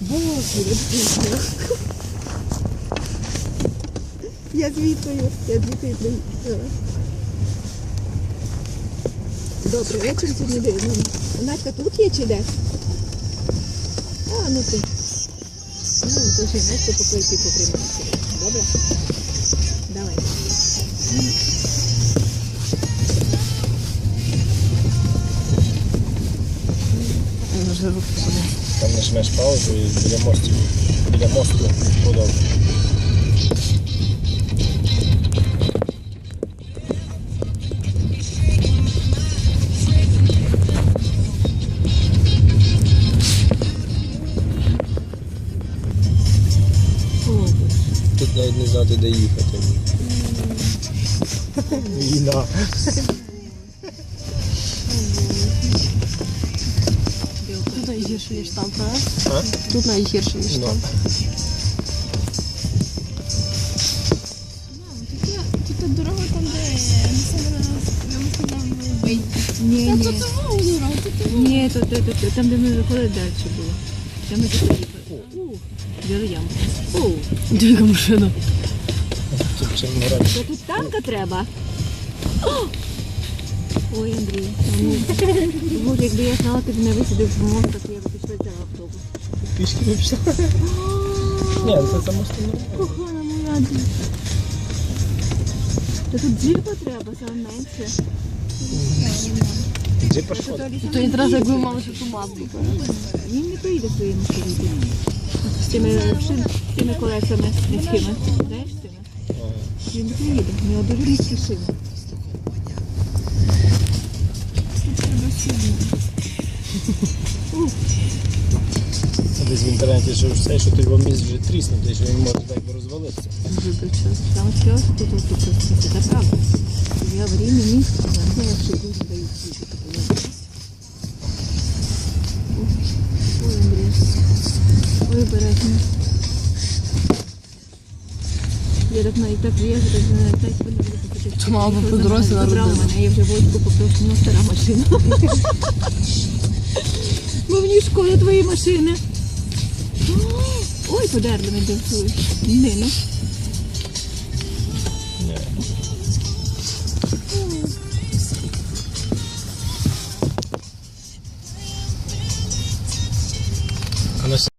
Боже. Я звітую, я звітую. Добре, вечір сьогодні дивно. Надька тут є чи де? А, ну ти. Ну, то ще Надька покликати поприймати. Добре? Руки сюди. Там нажмеш паузу і біля мосту. Біля мосту Боже. Тут навіть не знати, де їхати. Війна. найгірше, ніж там, правда? А? Тут найгірше, ніж Ну. там. Тут дорога там, де Ні, ні. Тут дорога, тут Ні, то, то, то, там, де ми виходили, далі було. Там ми тут. У, Біли яму. Яка машина? Тут тут танка треба. Ой, Андрій, якби я знала, ти б не висадив в мост, то я б пішла взяла автобус. Пішки не пішла. Ні, це за мостом не Кохана моя. Та тут джипа треба, саме менше. Джипа шкода. То якраз якби мали ще ту мазду. Він не поїде своїм машиною. З тими, з тими колесами низькими. Знаєш, з тими? Він не поїде, у нього дуже низькі шини. Десь в інтернеті, що все, що той воміс вже тріснутий, що він може так би розвалитися. Вибачте. Там все, тут тут це правда. Я время місце, я що дуже дають. Ой, Андрій. Ой, бережно. Я так навіть так в'їжджу, так не так не буду покати. Чи мала би народила? мене, я вже водку попрошу, ну стара машина. Бо мені шкода твої машини. puoi darlo mentre fui? Nemmeno? Adesso